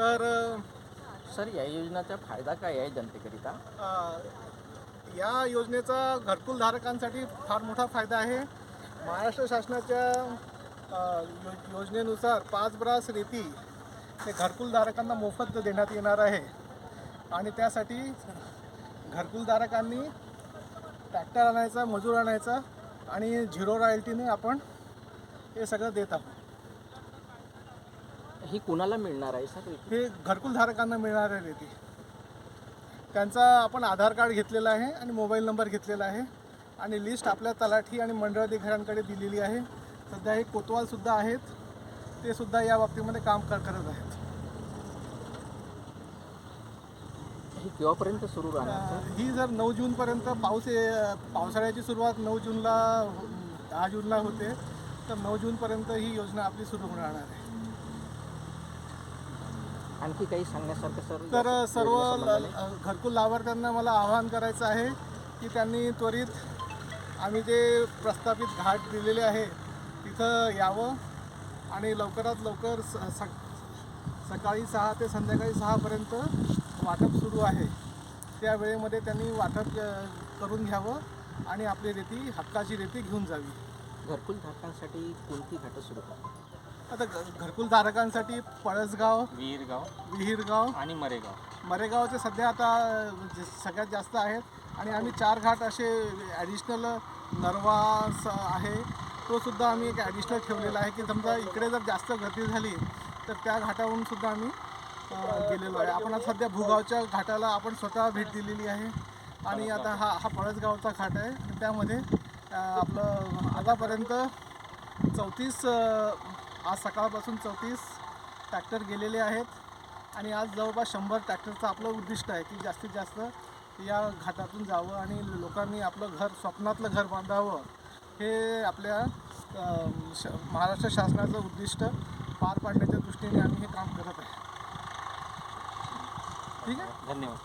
तर सर या योजनेचा फायदा काय आहे जनतेकरिता? या योजनेचा घरकुल धारकांसाठी फार मोठा फायदा आहे. महाराष्ट्र शासनाच्या यो- योजनेनुसार पाच ब्रास रेती हे घरकुल धारकांना मोफत देण्यात येणार आहे. आणि त्यासाठी घरकुल धारकांनी ट्रॅक्टर आणायचा मजूर आणायचा आणि झिरो रॉयल्टीने आपण हे सगळं देत आहोत. ही कुणाला मिळणार आहे सर? हे घरकुल धारकांना मिळणार आहे रेती. त्यांचा आपण आधार कार्ड घेतलेला आहे आणि मोबाईल नंबर घेतलेला आहे आणि लिस्ट आपल्या तलाठी आणि मंडळाधिकाऱ्यांकडे दिलेली आहे. सध्या हे कोतवालसुद्धा आहेत. ते सुद्धा या बाबतीमध्ये काम कर करत आहेत. ही केव्हापर्यंत सुरू राहणार सर? ही जर नऊ जूनपर्यंत पाऊस ये- पावसाळ्याची सुरुवात नऊ जूनला दहा जूनला होते तर नऊ जूनपर्यंत ही योजना आपली सुरू होणार आहे. आणखी काही सांगण्यासारखं सर तर सर्व घरकुल लाभार्थ्यांना मला आवाहन करायचं आहे की त्यांनी त्वरित आम्ही जे प्रस्थापित घाट दिलेले आहे तिथं यावं आणि लवकरात लवकर स सकाळी सहा ते संध्याकाळी सहापर्यंत वाटप सुरू आहे. त्या वेळेमध्ये त्यांनी वाटप करून घ्यावं आणि आपली रेती हक्काची रेती घेऊन जावी. घरकुल धारकांसाठी कोणती घाटं सुरू करतात? आता घ- घरकुल धारकांसाठी पळसगाव विहीरगाव विहीरगाव आणि मरेगाव. मरेगावचे सध्या आता जे सगळ्यात जास्त आहेत. आणि आम्ही चार घाट असे ॲडिशनल नरवास आहे तो सुद्धा आम्ही एक ॲडिशनल ठेवलेला आहे की समजा इकडे जर जास्त गर्दी झाली तर त्या घाटावरून सुद्धा आम्ही अ, गेलेलो आहे. आपण आता सध्या भूगावच्या घाटाला आपण स्वतः भेट दिलेली आहे. आणि आता हा हा पळसगावचा घाट आहे. आणि त्यामध्ये अ, आपलं आतापर्यंत चौतीस आज सकाळपासून चौतीस ट्रॅक्टर गेलेले आहेत आणि आज जवळपास शंभर ट्रॅक्टरचं आपलं उद्दिष्ट आहे की जास्तीत जास्त या घाटातून जावं आणि लोकांनी आपलं घर स्वप्नातलं घर बांधावं. हे आपल्या श महाराष्ट्र शासनाचं उद्दिष्ट पार पाडण्याच्या दृष्टीने आम्ही हे काम करत आहे. ठीक आहे? धन्यवाद.